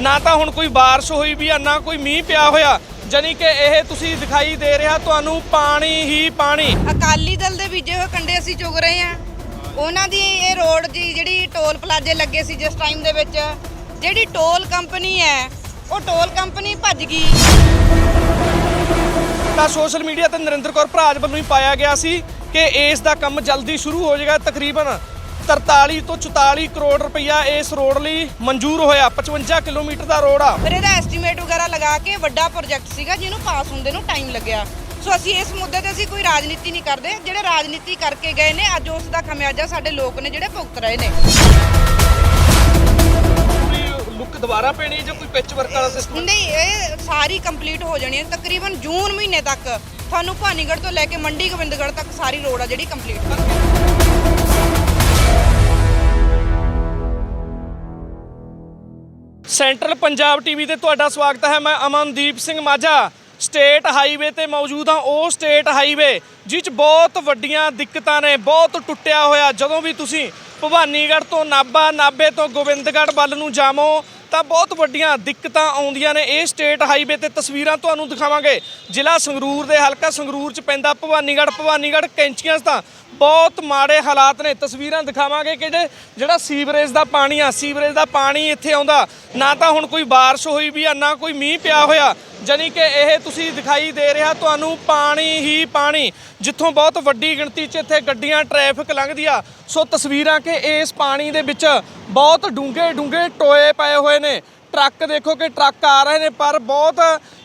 ਨਾ ਤਾਂ ਹੁਣ ਕੋਈ ਬਾਰਿਸ਼ ਹੋਈ ਵੀ ਆ ਨਾ ਕੋਈ ਮੀਂਹ ਪਿਆ ਹੋਇਆ। ਜਾਣੀ ਕਿ ਇਹ ਤੁਸੀਂ ਦਿਖਾਈ ਦੇ ਰਿਹਾ ਤੁਹਾਨੂੰ ਪਾਣੀ ਹੀ ਪਾਣੀ। ਅਕਾਲੀ ਦਲ ਦੇ ਬੀਜੇ ਹੋਏ ਕੰਡੇ ਅਸੀਂ ਚੁਗ ਰਹੇ ਹਾਂ। ਉਹਨਾਂ ਦੀ ਇਹ ਰੋਡ ਦੀ ਜਿਹੜੀ ਟੋਲ ਪਲਾਜ਼ੇ ਲੱਗੇ ਸੀ ਜਿਸ ਟਾਈਮ ਦੇ ਵਿੱਚ ਜਿਹੜੀ ਟੋਲ ਕੰਪਨੀ ਹੈ ਉਹ ਟੋਲ ਕੰਪਨੀ ਭੱਜ ਗਈ। ਤਾਂ ਸੋਸ਼ਲ ਮੀਡੀਆ ਤੇ ਨਰਿੰਦਰ ਕੌਰ ਭਰਾਜ ਵੱਲੋਂ ਹੀ ਪਾਇਆ ਗਿਆ ਸੀ ਕਿ ਇਸ ਦਾ ਕੰਮ ਜਲਦੀ ਸ਼ੁਰੂ ਹੋ ਜਾਏਗਾ ਤਕਰੀਬਨ 43 ਤੋਂ 44 ਕਰੋੜ ਰੁਪਈਆ ਇਸ ਰੋਡ ਲਈ ਮਨਜ਼ੂਰ ਹੋਇਆ। 55 ਕਿਲੋਮੀਟਰ ਦਾ ਰੋਡ ਆ। ਫਿਰ ਇਹਦਾ ਐਸਟੀਮੇਟ ਵਗੈਰਾ ਲਗਾ ਕੇ ਵੱਡਾ ਪ੍ਰੋਜੈਕਟ ਸੀਗਾ ਜਿਹਨੂੰ ਪਾਸ ਹੁੰਦੇ ਨੂੰ ਟਾਈਮ ਲੱਗਿਆ। ਸੋ ਅਸੀਂ ਇਸ ਮੁੱਦੇ ਤੇ ਅਸੀਂ ਕੋਈ ਰਾਜਨੀਤੀ ਨਹੀਂ ਕਰਦੇ। ਜਿਹੜੇ ਰਾਜਨੀਤੀ ਕਰਕੇ ਗਏ ਨੇ ਅੱਜ ਉਸ ਦਾ ਖਮਿਆਜਾ ਸਾਡੇ ਲੋਕ ਨੇ ਜਿਹੜੇ ਭੁਗਤ ਰਹੇ ਨੇ। ਲੁੱਕ ਦੁਬਾਰਾ ਪੈਣੀ ਜਾਂ ਕੋਈ ਪਿਚ ਵਰਕ ਵਾਲਾ ਸਿਸਟਮ ਨਹੀਂ ਇਹ ਸਾਰੀ ਕੰਪਲੀਟ ਹੋ ਜਾਣੀ ਹੈ। ਤਕਰੀਬਨ ਜੂਨ ਮਹੀਨੇ ਤੱਕ ਤੁਹਾਨੂੰ ਭਾਨੀਗੜ੍ਹ ਤੋਂ ਲੈ ਕੇ ਮੰਡੀ ਗੋਬਿੰਦਗੜ੍ਹ ਤੱਕ ਸਾਰੀ ਰੋਡ ਆ ਜਿਹੜੀ ਕੰਪਲੀਟ ਸੈਂਟਰਲ ਪੰਜਾਬ ਟੀਵੀ ਤੇ ਤੁਹਾਡਾ ਸਵਾਗਤ ਹੈ। ਮੈਂ ਅਮਨਦੀਪ ਸਿੰਘ ਮਾਝਾ। ਸਟੇਟ ਹਾਈਵੇ ਤੇ ਮੌਜੂਦ ਹਾਂ। ਉਹ ਸਟੇਟ ਹਾਈਵੇ ਜਿਹ 'ਚ ਬਹੁਤ ਵੱਡੀਆਂ ਦਿੱਕਤਾਂ ਨੇ, ਬਹੁਤ ਟੁੱਟਿਆ ਹੋਇਆ। ਜਦੋਂ ਵੀ ਤੁਸੀਂ ਭਵਾਨੀਗੜ੍ਹ ਤੋਂ ਨਾਭਾ, ਨਾਭੇ ਤੋਂ ਗੋਬਿੰਦਗੜ੍ਹ ਵੱਲ ਨੂੰ ਜਾਵੋ, ਤਾਂ ਬਹੁਤ ਵੱਡੀਆਂ ਦਿੱਕਤਾਂ ਆਉਂਦੀਆਂ ਨੇ। ਇਹ ਸਟੇਟ ਹਾਈਵੇ ਤੇ ਤਸਵੀਰਾਂ ਤੁਹਾਨੂੰ ਦਿਖਾਵਾਂਗੇ। ਜ਼ਿਲ੍ਹਾ ਸੰਗਰੂਰ ਦੇ, ਹਲਕਾ ਸੰਗਰੂਰ 'ਚ ਪੈਂਦਾ ਭਵਾਨੀਗੜ੍ਹ। ਭਵਾਨੀਗੜ੍ਹ ਕੈਂਚੀਆਂ 'ਚ ਤਾਂ ਬਹੁਤ ਮਾੜੇ ਹਾਲਾਤ ਨੇ। ਤਸਵੀਰਾਂ ਦਿਖਾਵਾਂਗੇ ਕਿ ਜੇ ਜਿਹੜਾ ਸੀਵਰੇਜ ਦਾ ਪਾਣੀ ਆ, ਸੀਵਰੇਜ ਦਾ ਪਾਣੀ ਇੱਥੇ ਆਉਂਦਾ, ਨਾ ਤਾਂ ਹੁਣ ਕੋਈ ਬਾਰਿਸ਼ ਹੋਈ ਵੀ ਆ, ਨਾ ਕੋਈ ਮੀਂਹ ਪਿਆ ਹੋਇਆ। ਜਾਣੀ ਕਿ ਇਹ ਤੁਸੀਂ ਦਿਖਾਈ ਦੇ ਰਿਹਾ, ਤੁਹਾਨੂੰ ਪਾਣੀ ਹੀ ਪਾਣੀ। ਜਿੱਥੋਂ ਬਹੁਤ ਵੱਡੀ ਗਿਣਤੀ 'ਚ ਇੱਥੇ ਗੱਡੀਆਂ, ਟ੍ਰੈਫਿਕ ਲੰਘਦੀ ਆ। ਸੋ ਤਸਵੀਰਾਂ ਕਿ ਇਸ ਪਾਣੀ ਦੇ ਵਿੱਚ ਬਹੁਤ ਡੂੰਘੇ ਡੂੰਘੇ ਟੋਏ ਪਏ ਹੋਏ ਨੇ। ਟਰੱਕ ਦੇਖੋ ਕਿ ਟਰੱਕ ਆ ਰਹੇ ਨੇ, ਪਰ ਬਹੁਤ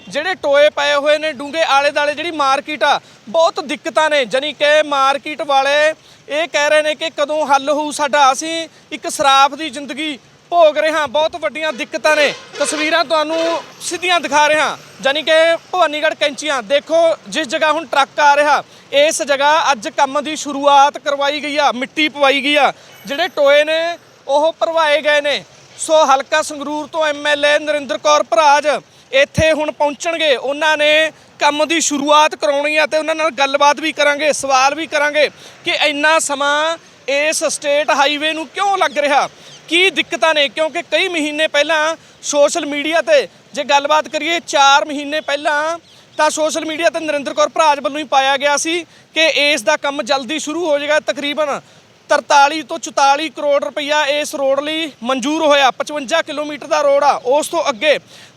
ਜਿਹੜੇ ਟੋਏ ਪਏ ਹੋਏ ਨੇ, ਡੂੰਘੇ ਆਲੇ ਦਾਲੇ ਜਿਹੜੀ ਮਾਰਕੀਟ ਆ, ਬਹੁਤ ਦਿੱਕਤਾਂ ਨੇ। ਜਾਣੀ ਕਿ ਮਾਰਕੀਟ ਵਾਲੇ ਇਹ ਕਹਿ ਰਹੇ ਨੇ ਕਿ ਕਦੋਂ ਹੱਲ ਹੋਊ ਸਾਡਾ। ਅਸੀਂ ਇੱਕ ਸਰਾਫ ਦੀ ਜ਼ਿੰਦਗੀ ਭੋਗ ਰਹੇ ਹਾਂ। ਬਹੁਤ ਵੱਡੀਆਂ ਦਿੱਕਤਾਂ ਨੇ। ਤਸਵੀਰਾਂ ਤੁਹਾਨੂੰ ਸਿੱਧੀਆਂ ਦਿਖਾ ਰਹੇ। ਹਾਂ ਜਾਣੀ ਕਿ ਭਵਾਨੀਗੜ੍ਹ ਕੈਂਚੀਆਂ, ਦੇਖੋ ਜਿਸ ਜਗ੍ਹਾ ਹੁਣ ਟਰੱਕ ਆ ਰਿਹਾ, ਇਸ ਜਗ੍ਹਾ ਅੱਜ ਕੰਮ ਦੀ ਸ਼ੁਰੂਆਤ ਕਰਵਾਈ ਗਈ ਆ, ਮਿੱਟੀ ਪਵਾਈ ਗਈ ਆ। ਜਿਹੜੇ ਟੋਏ ਨੇ, ਉਹ ਭਰਵਾਏ ਗਏ ਨੇ। ਸੋ ਹਲਕਾ ਸੰਗਰੂਰ ਤੋਂ ਐਮਐਲਏ ਨਰਿੰਦਰ ਕੌਰ ਭਰਾਜ ਇੱਥੇ ਹੁਣ ਪਹੁੰਚਣਗੇ। ਉਹਨਾਂ ਨੇ ਕੰਮ ਦੀ ਸ਼ੁਰੂਆਤ ਕਰਾਉਣੀ ਹੈ ਤੇ ਉਹਨਾਂ ਨਾਲ ਗੱਲਬਾਤ ਵੀ ਕਰਾਂਗੇ, ਸਵਾਲ ਵੀ ਕਰਾਂਗੇ ਕਿ ਇੰਨਾ ਸਮਾਂ ਇਸ ਸਟੇਟ ਹਾਈਵੇ ਨੂੰ ਕਿਉਂ ਲੱਗ ਰਿਹਾ? ਕੀ ਦਿੱਕਤਾਂ ਨੇ? ਕਿਉਂਕਿ ਕਈ ਮਹੀਨੇ ਪਹਿਲਾਂ ਸੋਸ਼ਲ ਮੀਡੀਆ ਤੇ ਜੇ ਗੱਲਬਾਤ ਕਰੀਏ 4 ਮਹੀਨੇ ਪਹਿਲਾਂ ਤਾਂ ਸੋਸ਼ਲ ਮੀਡੀਆ ਤੇ ਨਰਿੰਦਰ ਕੌਰ ਭਰਾਜ ਵੱਲੋਂ ਹੀ ਪਾਇਆ ਗਿਆ ਸੀ ਕਿ ਇਸ ਦਾ ਕੰਮ ਜਲਦੀ ਸ਼ੁਰੂ ਹੋ ਜਾਏਗਾ। ਤਕਰੀਬਨ 43 ਤੋਂ 44 ਕਰੋੜ ਰੁਪਈਆ ਇਸ ਰੋਡ ਲਈ ਮਨਜ਼ੂਰ ਹੋਇਆ। 55 ਕਿਲੋਮੀਟਰ ਦਾ ਰੋਡ ਆ। ਉਸ ਤੋਂ ਅੱਗੇ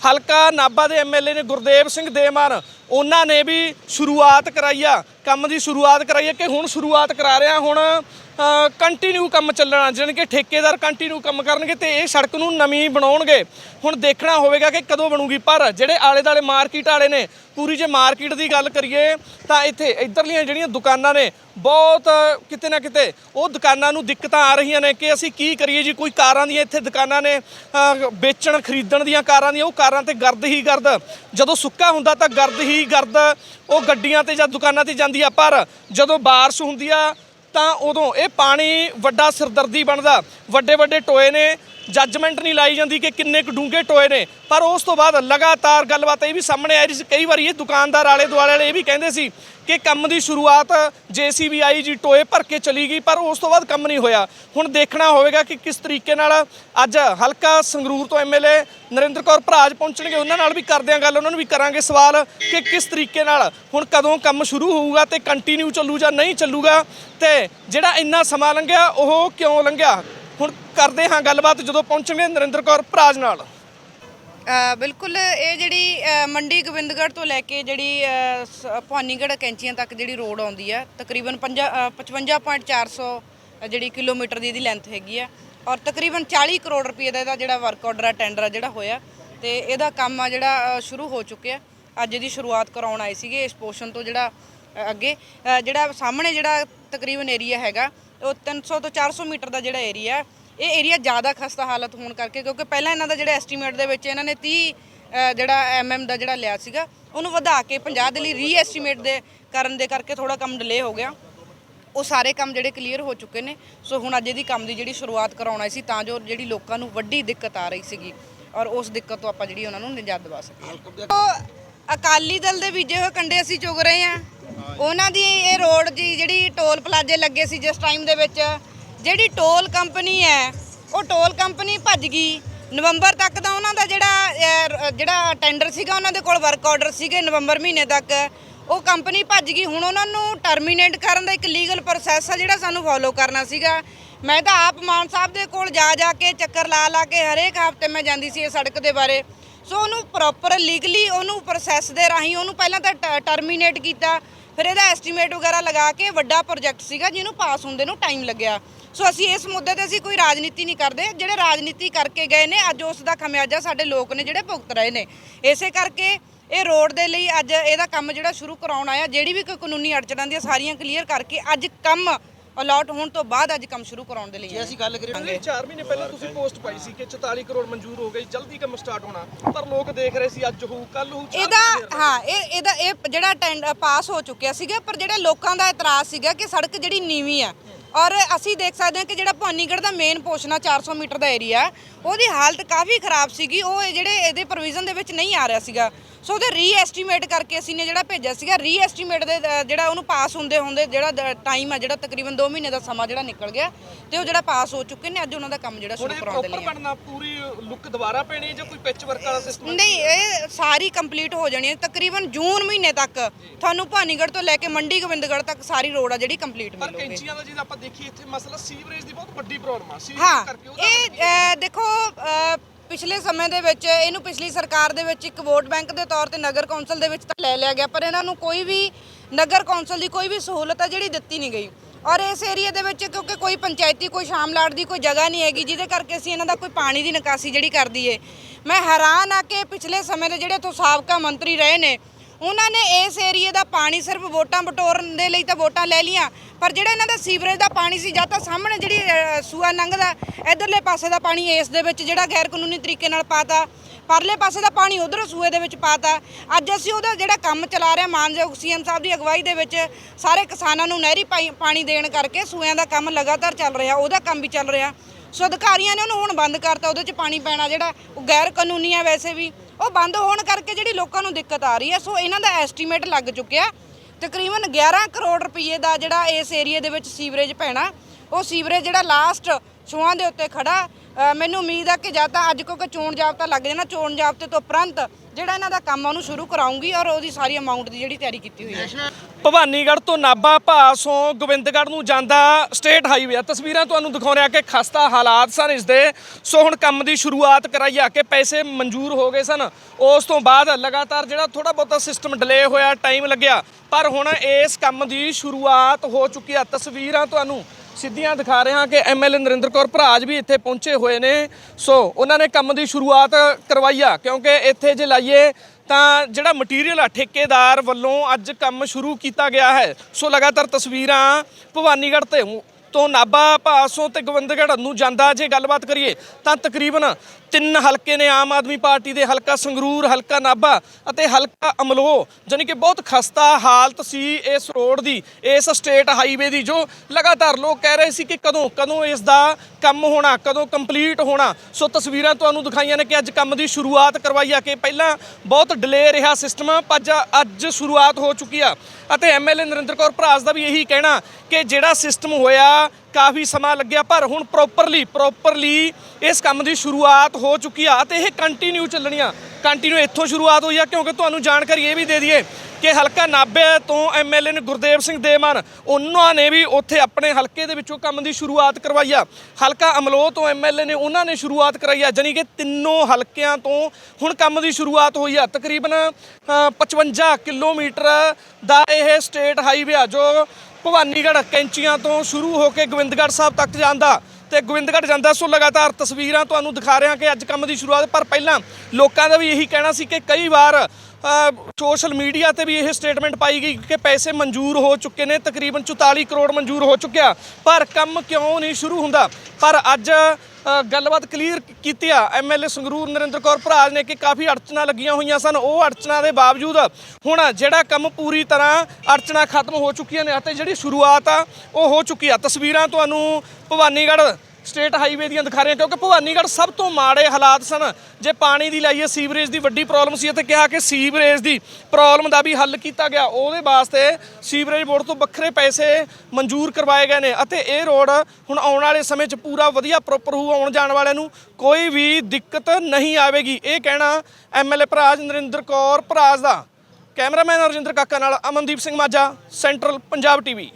ਹਲਕਾ ਨਾਭਾ ਦੇ ਐਮਐਲਏ ਨੇ ਗੁਰਦੇਵ ਸਿੰਘ ਦੇਮਾਨ ਉਹਨਾਂ ਨੇ ਵੀ ਸ਼ੁਰੂਆਤ ਕਰਾਈ ਆ। ਕੰਮ ਦੀ ਸ਼ੁਰੂਆਤ ਕਰਾਈ ਆ ਕਿ ਹੁਣ ਸ਼ੁਰੂਆਤ ਕਰਾ ਰਿਹਾ ਹੁਣ ਕੰਟੀਨਿਊ ਕੰਮ ਚੱਲਣਾ, ਜਾਣੀ ਕਿ ਠੇਕੇਦਾਰ ਕੰਟੀਨਿਊ ਕੰਮ ਕਰਨਗੇ ਤੇ ਇਹ ਸੜਕ ਨੂੰ ਨਵੀਂ ਬਣਾਉਣਗੇ। ਹੁਣ ਦੇਖਣਾ ਹੋਵੇਗਾ ਕਿ ਕਦੋਂ ਬਣੂਗੀ, ਪਰ ਜਿਹੜੇ ਆਲੇ ਦਾਲੇ ਮਾਰਕੀਟ ਵਾਲੇ ਨੇ, ਪੂਰੀ ਜੇ ਮਾਰਕੀਟ ਦੀ ਗੱਲ ਕਰੀਏ, ਤਾਂ ਇੱਥੇ ਇਧਰਲੀਆਂ ਜਿਹੜੀਆਂ ਦੁਕਾਨਾਂ ਨੇ, ਬਹੁਤ ਕਿਤੇ ਨਾ ਕਿਤੇ ਉਹ ਦੁਕਾਨਾਂ ਨੂੰ ਦਿੱਕਤਾਂ ਆ ਰਹੀਆਂ ਨੇ ਕਿ ਅਸੀਂ ਕੀ ਕਰੀਏ ਜੀ, ਕੋਈ ਕਾਰਾਂ ਦੀਆਂ ਇੱਥੇ ਦੁਕਾਨਾਂ ਨੇ ਵੇਚਣ, ਖਰੀਦਣ ਦੀਆਂ ਕਾਰਾਂ ਦੀਆਂ, ਉਹ ਕਾਰਾਂ ਤੇ ਗਰਦ ਹੀ ਗਰਦ। ਜਦੋਂ ਸੁੱਕਾ ਹੁੰਦਾ ਤਾਂ ਗਰਦ ਹੀ ਗਰਦ, ਉਹ ਗੱਡੀਆਂ ਤੇ ਜਾਂ ਦੁਕਾਨਾਂ ਤੇ ਜਾਂਦੀ ਆ, ਪਰ ਜਦੋਂ ਬਾਰਿਸ਼ ਹੁੰਦੀ ਆ ਤਾਂ ਉਦੋਂ ਇਹ ਪਾਣੀ ਵੱਡਾ ਸਿਰਦਰਦੀ ਬਣਦਾ। ਵੱਡੇ ਵੱਡੇ ਟੋਏ ਨੇ ਜੱਜਮੈਂਟ ਨਹੀਂ ਲਾਈ ਜਾਂਦੀ ਕਿ ਕਿੰਨੇ ਕੁ ਡੂੰਘੇ ਟੋਏ ਨੇ। ਪਰ ਉਸ ਤੋਂ ਬਾਅਦ ਲਗਾਤਾਰ ਗੱਲਬਾਤ ਇਹ ਵੀ ਸਾਹਮਣੇ ਆ ਰਹੀ ਸੀ। ਕਈ ਵਾਰੀ ਇਹ ਦੁਕਾਨਦਾਰ ਆਲੇ ਦੁਆਲੇ ਵਾਲੇ ਇਹ ਵੀ ਕਹਿੰਦੇ ਸੀ ਕਿ ਕੰਮ ਦੀ ਸ਼ੁਰੂਆਤ ਜੀਸੀਬੀ ਆਈ ਜੀ ਟੋਏ ਭਰ ਕੇ ਚਲੀ ਗਈ, ਪਰ ਉਸ ਤੋਂ ਬਾਅਦ ਕੰਮ ਨਹੀਂ ਹੋਇਆ। ਹੁਣ ਦੇਖਣਾ ਹੋਵੇਗਾ ਕਿ ਕਿਸ ਤਰੀਕੇ ਨਾਲ ਅੱਜ ਹਲਕਾ ਸੰਗਰੂਰ ਤੋਂ ਐਮਐਲਏ ਨਰਿੰਦਰ ਕੌਰ ਭਰਾਜ ਪਹੁੰਚਣਗੇ। ਉਹਨਾਂ ਨਾਲ ਵੀ ਕਰਦੇ ਹਾਂ ਗੱਲ, ਉਹਨਾਂ ਨੂੰ ਵੀ ਕਰਾਂਗੇ ਸਵਾਲ ਕਿ ਕਿਸ ਤਰੀਕੇ ਨਾਲ ਹੁਣ ਕਦੋਂ ਕੰਮ ਸ਼ੁਰੂ ਹੋਊਗਾ ਤੇ ਕੰਟੀਨਿਊ ਚੱਲੂ ਜਾਂ ਨਹੀਂ ਚੱਲੂਗਾ ਤੇ ਜਿਹੜਾ ਇੰਨਾ ਸਮਾਂ ਲੰਘਿਆ, ਉਹ ਕਿਉਂ ਲੰਘਿਆ? ਹੁਣ ਕਰਦੇ ਹਾਂ ਗੱਲਬਾਤ ਜਦੋਂ ਪਹੁੰਚਣਗੇ ਨਰਿੰਦਰ ਕੌਰ ਭਰਾਜ ਨਾਲ। ਬਿਲਕੁਲ ਇਹ ਜਿਹੜੀ ਮੰਡੀ ਗੋਬਿੰਦਗੜ੍ਹ ਤੋਂ ਲੈ ਕੇ ਜਿਹੜੀ ਅ, ਸ- ਭਵਾਨੀਗੜ੍ਹ ਕੈਂਚੀਆਂ ਤੱਕ ਜਿਹੜੀ ਰੋਡ ਆਉਂਦੀ ਹੈ ਤਕਰੀਬਨ ਪੰਜਾ- ਅ, 55.400 ਜਿਹੜੀ ਕਿਲੋਮੀਟਰ ਦੀ ਇਹਦੀ ਲੈਂਥ ਹੈਗੀ ਆ। ਔਰ ਤਕਰੀਬਨ 40 ਕਰੋੜ ਰੁਪਏ ਦਾ ਇਹਦਾ ਜਿਹੜਾ ਵਰਕ ਆਰਡਰ ਆ ਟੈਂਡਰ ਆ ਜਿਹੜਾ ਹੋਇਆ ਤੇ ਇਹਦਾ ਕੰਮ ਆ ਜਿਹੜਾ ਸ਼ੁਰੂ ਹੋ ਚੁੱਕਿਆ। ਅੱਜ ਇਹਦੀ ਸ਼ੁਰੂਆਤ ਕਰਾਉਣ ਆਏ ਸੀਗੇ ਇਸ ਪੋਰਸ਼ਨ ਤੋਂ ਜਿਹੜਾ ਅੱਗੇ। ਜਿਹੜਾ ਸਾਹਮਣੇ ਜਿਹੜਾ ਤਕਰੀਬਨ ਏਰੀਆ ਹੈਗਾ ਉਹ 300 ਤੋਂ 400 ਮੀਟਰ ਦਾ ਜਿਹੜਾ ਏਰੀਆ ਇਹ ਏਰੀਆ ਜ਼ਿਆਦਾ ਖਸਤਾ ਹਾਲਤ ਹੋਣ ਕਰਕੇ ਕਿਉਂਕਿ ਪਹਿਲਾਂ ਇਹਨਾਂ ਦਾ ਜਿਹੜਾ ਐਸਟੀਮੇਟ ਦੇ ਵਿੱਚ ਇਹਨਾਂ ਨੇ 30 ਅ, ਜਿਹੜਾ ਐਮਐਮ ਦਾ ਜਿਹੜਾ ਲਿਆ ਸੀਗਾ ਉਹਨੂੰ ਵਧਾ ਕੇ 50 ਦੇ ਲਈ ਰੀਐਸਟੀਮੇਟ ਦੇ ਕਰਨ ਦੇ ਕਰਕੇ ਥੋੜਾ ਕੰਮ ਡਿਲੇ ਹੋ ਗਿਆ। ਉਹ ਸਾਰੇ ਕੰਮ ਜਿਹੜੇ ਕਲੀਅਰ ਹੋ ਚੁੱਕੇ ਨੇ ਸੋ ਹੁਣ ਅੱਜ ਇਹਦੀ ਕੰਮ ਦੀ ਜਿਹੜੀ ਸ਼ੁਰੂਆਤ ਕਰਾਉਣਾ ਸੀ ਤਾਂ ਜੋ ਜਿਹੜੀ ਲੋਕਾਂ ਨੂੰ ਵੱਡੀ ਦਿੱਕਤ ਆ ਰਹੀ ਸੀਗੀ ਔਰ ਉਸ ਦਿੱਕਤ ਤੋਂ ਆਪਾਂ ਜਿਹੜੀ ਉਹਨਾਂ ਨੂੰ ਨਿਜਾਤ ਦਿਵਾ ਸਕੀਏ। ਅਕਾਲੀ ਦਲ ਦੇ ਬੀਜੇ ਹੋਏ ਕੰਡੇ ਅਸੀਂ ਚੁਗ ਰਹੇ ਹਾਂ। ਉਹਨਾਂ ਦੀ ਇਹ ਰੋਡ ਦੀ ਜਿਹੜੀ ਟੋਲ ਪਲਾਜ਼ੇ ਲੱਗੇ ਸੀ ਜਿਸ ਟਾਈਮ ਦੇ ਵਿੱਚ, ਜਿਹੜੀ ਟੋਲ ਕੰਪਨੀ ਹੈ, ਉਹ ਟੋਲ ਕੰਪਨੀ ਭੱਜ ਗਈ। ਨਵੰਬਰ ਤੱਕ ਦਾ ਉਹਨਾਂ ਦਾ ਜਿਹੜਾ ਜਿਹੜਾ ਟੈਂਡਰ ਸੀਗਾ, ਉਹਨਾਂ ਦੇ ਕੋਲ ਵਰਕ ਆਰਡਰ ਸੀਗੇ ਨਵੰਬਰ ਮਹੀਨੇ ਤੱਕ। ਉਹ ਕੰਪਨੀ ਭੱਜ ਗਈ। ਹੁਣ ਉਹਨਾਂ ਨੂੰ ਟਰਮੀਨੇਟ ਕਰਨ ਦਾ ਇੱਕ ਲੀਗਲ ਪ੍ਰੋਸੈਸ ਆ ਜਿਹੜਾ ਸਾਨੂੰ ਫੋਲੋ ਕਰਨਾ ਸੀਗਾ। ਮੈਂ ਤਾਂ ਆਪ ਮਾਨ ਸਾਹਿਬ ਦੇ ਕੋਲ ਜਾ ਜਾ ਕੇ ਚੱਕਰ ਲਾ ਲਾ ਕੇ ਹਰੇਕ ਹਫ਼ਤੇ ਮੈਂ ਜਾਂਦੀ ਸੀ ਇਹ ਸੜਕ ਦੇ ਬਾਰੇ। ਸੋ ਉਹਨੂੰ ਪ੍ਰੋਪਰ ਲੀਗਲੀ ਉਹਨੂੰ ਪ੍ਰੋਸੈਸ ਦੇ ਰਾਹੀਂ ਉਹਨੂੰ ਪਹਿਲਾਂ ਤਾਂ ਟਰਮੀਨੇਟ ਕੀਤਾ। ਫਿਰ ਇਹਦਾ ਐਸਟੀਮੇਟ ਵਗੈਰਾ ਲਗਾ ਕੇ ਵੱਡਾ ਪ੍ਰੋਜੈਕਟ ਸੀਗਾ ਜਿਹਨੂੰ ਪਾਸ ਹੁੰਦੇ ਨੂੰ ਟਾਈਮ ਲੱਗਿਆ। ਸੋ ਅਸੀਂ ਇਸ ਮੁੱਦੇ ਤੇ ਅਸੀਂ ਕੋਈ ਰਾਜਨੀਤੀ ਨਹੀਂ ਕਰਦੇ। ਜਿਹੜੇ ਰਾਜਨੀਤੀ ਕਰਕੇ ਗਏ ਨੇ, ਅੱਜ ਉਸ ਦਾ ਖਮਿਆਜਾ ਸਾਡੇ ਲੋਕ ਨੇ ਜਿਹੜੇ ਭੁਗਤ ਰਹੇ ਨੇ। ਇਸੇ ਕਰਕੇ ਇਹ ਰੋਡ ਦੇ ਲਈ ਅੱਜ ਇਹਦਾ ਕੰਮ ਜਿਹੜਾ ਸ਼ੁਰੂ ਕਰਾਉਣ ਆਇਆ, ਜਿਹੜੀ ਵੀ ਕੋਈ ਕਾਨੂੰਨੀ ਅੜਚਣਾਂ ਦੀਆਂ ਸਾਰੀਆਂ ਕਲੀਅਰ ਕਰਕੇ ਅੱਜ ਕੰਮ ਅਲਾਟ ਹੋਣ ਤੋਂ ਬਾਅਦ ਅੱਜ ਕੰਮ ਸ਼ੁਰੂ ਕਰਾਉਣ ਦੇ ਲਈ ਜੇ ਅਸੀਂ ਗੱਲ ਕਰੀਏ 4 ਮਹੀਨੇ ਪਹਿਲਾਂ ਤੁਸੀਂ ਪੋਸਟ ਪਾਈ ਸੀ ਕਿ 44 ਕਰੋੜ ਮਨਜ਼ੂਰ ਹੋ ਗਈ ਜਲਦੀ ਕੰਮ ਸਟਾਰਟ ਹੋਣਾ ਪਰ ਲੋਕ ਦੇਖ ਰਹੇ ਸੀ ਅੱਜ ਹੋਊ ਕੱਲ ਹੋਊ ਚਾਰ ਇਹਦਾ ਮਹੀਨੇ ਹਾਂ ਇਹ ਇਹਦਾ ਇਹ ਜਿਹੜਾ ਟੈਂਡ ਪਾਸ ਹੋ ਚੁੱਕਿਆ ਸੀਗਾ ਪਰ ਜਿਹੜੇ ਲੋਕਾਂ ਦਾ ਇਤਰਾਜ਼ ਸੀਗਾ ਕਿ ਸੜਕ ਜਿਹੜੀ ਨੀਵੀਂ ਆ ਔਰ ਅਸੀਂ ਦੇਖ ਸਕਦੇ ਹਾਂ ਕਿ ਜਿਹੜਾ ਭਵਾਨੀਗੜ੍ਹ ਦਾ ਮੇਨ ਪੋਰਸ਼ਨ ਆ 400 ਮੀਟਰ ਦਾ ਏਰੀਆ ਉਹਦੀ ਹਾਲਤ ਕਾਫੀ ਖਰਾਬ ਸੀਗੀ ਉਹ ਜਿਹੜੇ ਇਹਦੇ ਪ੍ਰੋਵੀਜ਼ਨ ਦੇ ਵਿੱਚ ਨਹੀਂ ਆ ਰਿਹਾ ਸੀਗਾ। ਸੋ ਉਹਦੇ ਰੀਐਸਟੀਮੇਟ ਕਰਕੇ ਅਸੀਂ ਨੇ ਜਿਹੜਾ ਭੇਜਿਆ ਸੀਗਾ ਰੀਐਸਟੀਮੇਟ ਦੇ ਅ, ਜਿਹੜਾ ਉਹਨੂੰ ਪਾਸ ਹੁੰਦੇ ਹੁੰਦੇ ਜਿਹੜਾ ਟਾਈਮ ਆ ਜਿਹੜਾ ਤਕਰੀਬਨ 2 ਮਹੀਨੇ ਦਾ ਸਮਾਂ ਜਿਹੜਾ ਨਿਕਲ ਗਿਆ ਤੇ ਉਹ ਜਿਹੜਾ ਪਾਸ ਹੋ ਚੁੱਕੇ ਨੇ ਅੱਜ ਉਹਨਾਂ ਦਾ ਕੰਮ ਜਿਹੜਾ ਹੁਣ ਸ਼ੁਰੂ ਇਹ ਕਰਾਉਣ ਦੇ ਪ੍ਰੋਪਰ ਲਈ ਆ। ਬਣਨਾ ਪੂਰੀ ਲੁੱਕ ਦੁਬਾਰਾ ਪੈਣੀ ਹੈ ਜਾਂ ਕੋਈ ਪੈਚ ਵਰਕ ਵਾਲਾ ਸਿਸਟਮ ਨਹੀਂ ਇਹ ਸਾਰੀ ਕੰਪਲੀਟ ਹੋ ਜਾਣੀ ਹੈ। ਤਕਰੀਬਨ ਜੂਨ ਮਹੀਨੇ ਤੱਕ ਤੁਹਾਨੂੰ ਭਾਨੀਗੜ੍ਹ ਤੋਂ ਲੈ ਕੇ ਮੰਡੀ ਗੋਬਿੰਦਗੜ੍ਹ ਤੱਕ ਸਾਰੀ ਰੋਡ ਆ ਜਿਹੜੀ ਕੰਪਲੀਟ ਪਰ ਮਿਲੂਗੀ। ਕੈਂਚੀਆਂ ਦਾ ਜੇ ਆਪਾਂ ਦੇਖੀਏ ਇੱਥੇ ਮਸਲਾ ਸੀਵਰੇਜ ਦੀ ਬਹੁਤ ਵੱਡੀ ਪ੍ਰੋਬਲਮ ਆ। ਹਾਂ ਸੀਵਰੇਜ ਕਰਕੇ ਉਹਦਾ ਇਹ ਅ, ਦੇਖੋ ਅ, ਪਿਛਲੇ ਸਮੇਂ ਦੇ ਵਿੱਚ, ਇਹਨੂੰ ਪਿਛਲੀ ਸਰਕਾਰ ਦੇ ਵਿੱਚ ਇੱਕ ਵੋਟ ਬੈਂਕ ਦੇ ਤੌਰ ਤੇ ਨਗਰ ਕੌਂਸਲ ਦੇ ਵਿੱਚ ਤਾਂ ਲੈ ਲਿਆ ਗਿਆ, ਪਰ ਇਹਨਾਂ ਨੂੰ ਕੋਈ ਵੀ ਨਗਰ ਕੌਂਸਲ ਦੀ ਕੋਈ ਵੀ ਸਹੂਲਤ ਆ ਜਿਹੜੀ ਦਿੱਤੀ ਨਹੀਂ ਗਈ। ਔਰ ਇਸ ਏਰੀਆ ਦੇ ਵਿੱਚ ਕਿਉਂਕਿ ਕੋਈ ਪੰਚਾਇਤੀ, ਕੋਈ ਸ਼ਾਮਲਾਟ ਦੀ ਕੋਈ ਜਗ੍ਹਾ ਨਹੀਂ ਹੈਗੀ, ਜਿਹਦੇ ਕਰਕੇ ਅਸੀਂ ਇਹਨਾਂ ਦਾ ਕੋਈ ਪਾਣੀ ਦੀ ਨਿਕਾਸੀ ਜਿਹੜੀ ਕਰ ਦਈਏ। ਮੈਂ ਹੈਰਾਨ ਆ ਕਿ ਪਿਛਲੇ ਸਮੇਂ ਦੇ ਜਿਹੜੇ ਤੋਂ ਸਾਬਕਾ ਮੰਤਰੀ ਰਹੇ ਨੇ ਉਹਨਾਂ ਨੇ ਇਸ ਏਰੀਏ ਦਾ ਪਾਣੀ ਸਿਰਫ ਵੋਟਾਂ ਬਟੋਰਨ ਦੇ ਲਈ ਤਾਂ ਵੋਟਾਂ ਲੈ ਲੀਆਂ ਪਰ ਜਿਹੜਾ ਇਹਨਾਂ ਦਾ ਸੀਵਰੇਜ ਦਾ ਪਾਣੀ ਸੀ ਜਾਂ ਤਾਂ ਸਾਹਮਣੇ ਜਿਹੜੀ ਸੂਆ ਲੰਘਦਾ, ਇਧਰਲੇ ਪਾਸੇ ਦਾ ਪਾਣੀ ਇਸ ਦੇ ਵਿੱਚ ਜਿਹੜਾ ਗੈਰ ਕਾਨੂੰਨੀ ਤਰੀਕੇ ਨਾਲ ਪਾਤਾ, ਪਰਲੇ ਪਾਸੇ ਦਾ ਪਾਣੀ ਉਧਰ ਸੂਏ ਦੇ ਵਿੱਚ ਪਾਤਾ। ਅੱਜ ਅਸੀਂ ਉਹਦਾ ਜਿਹੜਾ ਕੰਮ ਚਲਾ ਰਹੇ ਹਾਂ, ਮਾਨਯੋਗ ਸੀਐਮ ਸਾਹਿਬ ਦੀ ਅਗਵਾਈ ਦੇ ਵਿੱਚ, ਸਾਰੇ ਕਿਸਾਨਾਂ ਨੂੰ ਨਹਿਰੀ ਪਾਈ- ਪਾਣੀ ਦੇਣ ਕਰਕੇ ਸੂਇਆਂ ਦਾ ਕੰਮ ਲਗਾਤਾਰ ਚੱਲ ਰਿਹਾ, ਉਹਦਾ ਕੰਮ ਵੀ ਚੱਲ ਰਿਹਾ। ਸੋ ਅਧਿਕਾਰੀਆਂ ਨੇ ਉਹਨੂੰ ਹੁਣ ਬੰਦ ਕਰਤਾ, ਉਹਦੇ 'ਚ ਪਾਣੀ ਪੈਣਾ ਜਿਹੜਾ, ਉਹ ਗੈਰ ਕਾਨੂੰਨੀ ਆ ਵੈਸੇ ਵੀ। ਉਹ ਬੰਦ ਹੋਣ ਕਰਕੇ ਜਿਹੜੀ ਲੋਕਾਂ ਨੂੰ ਦਿੱਕਤ ਆ ਰਹੀ ਹੈ ਸੋ ਇਹਨਾਂ ਦਾ ਐਸਟੀਮੇਟ ਲੱਗ ਚੁੱਕਿਆ। ਤਕਰੀਬਨ 11 ਕਰੋੜ ਰੁਪਏ ਦਾ ਜਿਹੜਾ ਇਸ ਏਰੀਆ ਦੇ ਵਿੱਚ ਸੀਵਰੇਜ ਪੈਣਾ, ਉਹ ਸੀਵਰੇਜ ਜਿਹੜਾ ਲਾਸਟ ਛੂਆਂ ਦੇ ਉੱਤੇ ਖੜਾ। ਮੈਨੂੰ ਉਮੀਦ ਆ ਕਿ ਜਾਂ ਤਾਂ ਅੱਜ ਕਿਉਂਕਿ ਚੋਣ ਜਾਬਤਾ ਲੱਗ ਜਾਣਾ ਚੋਣ ਜਾਬਤੇ ਤੋਂ ਉਪਰੰਤ ਜਿਹੜਾ ਇਹਨਾਂ ਦਾ ਕੰਮ ਆ, ਉਹਨੂੰ ਸ਼ੁਰੂ ਕਰਾਉਂਗੀ ਔਰ ਉਹਦੀ ਸਾਰੀ ਅਮਾਉਂਟ ਦੀ ਜਿਹੜੀ ਤਿਆਰੀ ਕੀਤੀ ਹੋਈ ਹੈ। ਭਵਾਨੀਗੜ੍ਹ ਤੋਂ ਨਾਭਾ ਭਾਸੋਂ ਗੋਬਿੰਦਗੜ੍ਹ ਨੂੰ ਜਾਂਦਾ ਸਟੇਟ ਹਾਈਵੇ ਆ। ਤਸਵੀਰਾਂ ਤੁਹਾਨੂੰ ਦਿਖਾ ਰਿਹਾ ਕਿ ਖਸਤਾ ਹਾਲਾਤ ਸਨ ਇਸ ਦੇ। ਸੋ ਹੁਣ ਕੰਮ ਦੀ ਸ਼ੁਰੂਆਤ ਕਰਾਈ ਆ ਕਿ ਪੈਸੇ ਮਨਜ਼ੂਰ ਹੋ ਗਏ ਸਨ। ਉਸ ਤੋਂ ਬਾਅਦ ਲਗਾਤਾਰ ਜਿਹੜਾ ਥੋੜਾ ਬਹੁਤਾ ਸਿਸਟਮ ਡਿਲੇ ਹੋਇਆ ਟਾਈਮ ਲੱਗਿਆ। ਪਰ ਹੁਣ ਇਸ ਕੰਮ ਦੀ ਸ਼ੁਰੂਆਤ ਹੋ ਚੁੱਕੀ ਆ। ਤਸਵੀਰਾਂ ਤੁਹਾਨੂੰ ਸਿੱਧੀਆਂ ਦਿਖਾ ਰਹੇ ਹਾਂ ਕਿ ਐਮਐਲਏ ਨਰਿੰਦਰ ਕੌਰ ਭਰਾਜ ਵੀ ਇੱਥੇ ਪਹੁੰਚੇ ਹੋਏ ਨੇ। ਸੋ ਉਹਨਾਂ ਨੇ ਕੰਮ ਦੀ ਸ਼ੁਰੂਆਤ ਕਰਵਾਈ ਆ, ਕਿਉਂਕਿ ਇੱਥੇ ਜੇ ਲਾਈਏ ਤਾਂ ਜਿਹੜਾ ਮਟੀਰੀਅਲ ਆ, ਠੇਕੇਦਾਰ ਵੱਲੋਂ ਅੱਜ ਕੰਮ ਸ਼ੁਰੂ ਕੀਤਾ ਗਿਆ ਹੈ। ਸੋ ਲਗਾਤਾਰ ਤਸਵੀਰਾਂ ਭਵਾਨੀਗੜ੍ਹ ਤੇ ਤੋਂ ਨਾਭਾ ਭਾਸੋਂ ਤੇ ਗੋਬਿੰਦਗੜ੍ਹ ਨੂੰ ਜਾਂਦਾ ਜੇ ਗੱਲਬਾਤ ਕਰੀਏ, ਤਾਂ ਤਕਰੀਬਨ ਤਿੰਨ ਹਲਕੇ ਨੇ ਆਮ ਆਦਮੀ ਪਾਰਟੀ ਦੇ, ਹਲਕਾ ਸੰਗਰੂਰ, ਹਲਕਾ ਨਾਭਾ ਅਤੇ ਹਲਕਾ ਅਮਲੋ ਜਾਣੀ ਕਿ ਬਹੁਤ ਖਸਤਾ ਹਾਲਤ ਸੀ ਇਸ ਰੋਡ ਦੀ, ਇਸ ਸਟੇਟ ਹਾਈਵੇ ਦੀ, ਜੋ ਲਗਾਤਾਰ ਲੋਕ ਕਹਿ ਰਹੇ ਸੀ ਕਿ ਕਦੋਂ ਕਦੋਂ ਇਸ ਦਾ ਕੰਮ ਹੋਣਾ, ਕਦੋਂ ਕੰਪਲੀਟ ਹੋਣਾ। ਸੋ ਤਸਵੀਰਾਂ ਤੁਹਾਨੂੰ ਦਿਖਾਈਆਂ ਨੇ ਕਿ ਅੱਜ ਕੰਮ ਦੀ ਸ਼ੁਰੂਆਤ ਕਰਵਾਈ ਆ ਕਿ ਪਹਿਲਾਂ ਬਹੁਤ ਡਿਲੇ ਰਿਹਾ ਸਿਸਟਮ ਅੱਜ ਅੱਜ ਸ਼ੁਰੂਆਤ ਹੋ ਚੁੱਕੀ ਆ। ਅਤੇ ਐਮਐਲਏ ਨਰਿੰਦਰ ਕੌਰ ਭਰਾਸ ਦਾ ਵੀ ਇਹੀ ਕਹਿਣਾ ਕਿ ਜਿਹੜਾ ਸਿਸਟਮ ਹੋਇਆ ਕਾਫੀ ਸਮਾਂ ਲੱਗਿਆ ਪਰ ਹੁਣ ਪ੍ਰੋਪਰਲੀ ਪ੍ਰੋਪਰਲੀ ਇਸ ਕੰਮ ਦੀ ਸ਼ੁਰੂਆਤ ਹੋ ਚੁੱਕੀ ਆ ਤੇ ਇਹ ਕੰਟੀਨਿਊ ਚੱਲਣੀ ਆ ਕੰਟੀਨਿਊ ਇੱਥੋਂ ਸ਼ੁਰੂਆਤ ਹੋਈ ਆ ਕਿਉਂਕਿ ਤੁਹਾਨੂੰ ਜਾਣਕਾਰੀ ਇਹ ਵੀ ਦੇ ਦਈਏ ਕਿ ਹਲਕਾ ਨਾਭੇ ਤੋਂ ਐਮਐਲਏ ਨੇ ਗੁਰਦੇਵ ਸਿੰਘ ਦੇਮਾਨ ਉਹਨਾਂ ਨੇ ਵੀ ਉੱਥੇ ਆਪਣੇ ਹਲਕੇ ਦੇ ਵਿੱਚੋਂ ਕੰਮ ਦੀ ਸ਼ੁਰੂਆਤ ਕਰਵਾਈ ਆ। ਹਲਕਾ ਅਮਲੋਹ ਤੋਂ ਐਮਐਲਏ ਨੇ ਉਹਨਾਂ ਨੇ ਸ਼ੁਰੂਆਤ ਕਰਾਈ ਆ ਜਾਨੀ ਕਿ ਤਿੰਨੋਂ ਹਲਕਿਆਂ ਤੋਂ ਹੁਣ ਕੰਮ ਦੀ ਸ਼ੁਰੂਆਤ ਹੋਈ ਆ। ਤਕਰੀਬਨ ਅ, 55 ਕਿਲੋਮੀਟਰ ਦਾ ਇਹ ਸਟੇਟ ਹਾਈਵੇ ਆ ਜੋ ਭਵਾਨੀਗੜ੍ਹ ਕੈਂਚੀਆਂ ਤੋਂ ਸ਼ੁਰੂ ਹੋ ਕੇ ਗੋਬਿੰਦਗੜ੍ਹ ਸਾਹਿਬ ਤੱਕ ਜਾਂਦਾ ਤੇ ਗੋਬਿੰਦਗੜ੍ਹ ਜਾਂਦਾ, ਸੋ ਲਗਾਤਾਰ ਤਸਵੀਰਾਂ ਤੁਹਾਨੂੰ ਦਿਖਾ ਰਿਹਾ ਕਿ ਅੱਜ ਕੰਮ ਦੀ ਸ਼ੁਰੂਆਤ, ਪਰ ਪਹਿਲਾਂ ਲੋਕਾਂ ਦਾ ਵੀ ਇਹੀ ਕਹਿਣਾ ਸੀ ਕਿ ਕਈ ਵਾਰ ਸੋਸ਼ਲ ਮੀਡੀਆ ਤੇ ਵੀ ਇਹ ਸਟੇਟਮੈਂਟ ਪਾਈ ਗਈ ਕਿ ਪੈਸੇ ਮਨਜ਼ੂਰ ਹੋ ਚੁੱਕੇ ਨੇ, ਤਕਰੀਬਨ 44 ਕਰੋੜ ਮਨਜ਼ੂਰ ਹੋ ਚੁੱਕਿਆ, ਪਰ ਕੰਮ ਕਿਉਂ ਨਹੀਂ ਸ਼ੁਰੂ ਹੁੰਦਾ? ਪਰ ਅੱਜ ਗੱਲਬਾਤ ਕਲੀਅਰ ਕੀਤੀ ਆ ਐਮਐਲਏ ਸੰਗਰੂਰ ਨਰਿੰਦਰ ਕੌਰ ਭਰਾਜ ਨੇ ਕਿ ਕਾਫੀ ਅੜਚਨਾ ਲੱਗੀਆਂ ਹੋਈਆਂ ਸਨ। ਉਹ ਅੜਚਨਾ ਦੇ ਬਾਵਜੂਦ ਹੁਣ ਜਿਹੜਾ ਕੰਮ ਪੂਰੀ ਤਰ੍ਹਾਂ ਅੜਚਨਾ ਖਤਮ ਹੋ ਚੁੱਕੀਆਂ ਨੇ ਅਤੇ ਜਿਹੜੀ ਸ਼ੁਰੂਆਤ ਆ, ਉਹ ਹੋ ਚੁੱਕੀ ਆ। ਤਸਵੀਰਾਂ ਤੁਹਾਨੂੰ ਭਵਾਨੀਗੜ੍ਹ ਸਟੇਟ ਹਾਈਵੇ ਦੀਆਂ ਦਿਖਾ ਰਹੇ ਕਿਉਂਕਿ ਭਵਾਨੀਗੜ੍ਹ ਸਭ ਤੋਂ ਮਾੜੇ ਹਾਲਾਤ ਸਨ। ਜੇ ਪਾਣੀ ਦੀ ਲਾਈਏ, ਸੀਵਰੇਜ ਦੀ ਵੱਡੀ ਪ੍ਰੋਬਲਮ ਸੀ। ਅਤੇ ਕਿਹਾ ਕਿ ਸੀਵਰੇਜ ਦੀ ਪ੍ਰੋਬਲਮ ਦਾ ਵੀ ਹੱਲ ਕੀਤਾ ਗਿਆ। ਉਹਦੇ ਵਾਸਤੇ ਸੀਵਰੇਜ ਬੋਰਡ ਤੋਂ ਵੱਖਰੇ ਪੈਸੇ ਮਨਜ਼ੂਰ ਕਰਵਾਏ ਗਏ ਨੇ ਅਤੇ ਇਹ ਰੋਡ ਹੁਣ ਆਉਣ ਵਾਲੇ ਸਮੇਂ 'ਚ ਪੂਰਾ ਵਧੀਆ ਪ੍ਰੋਪਰ ਹੋਊ, ਆਉਣ ਜਾਣ ਵਾਲਿਆਂ ਨੂੰ ਕੋਈ ਵੀ ਦਿੱਕਤ ਨਹੀਂ ਆਵੇਗੀ। ਇਹ ਕਹਿਣਾ ਐਮਐਲਏ ਭਰਾਜ ਨਰਿੰਦਰ ਕੌਰ ਭਰਾਜ ਦਾ। ਕੈਮਰਾਮੈਨ ਰਜਿੰਦਰ ਕਾਕਾ ਨਾਲ ਅਮਨਦੀਪ ਸਿੰਘ ਮਾਝਾ, ਸੈਂਟਰਲ ਪੰਜਾਬ ਟੀਵੀ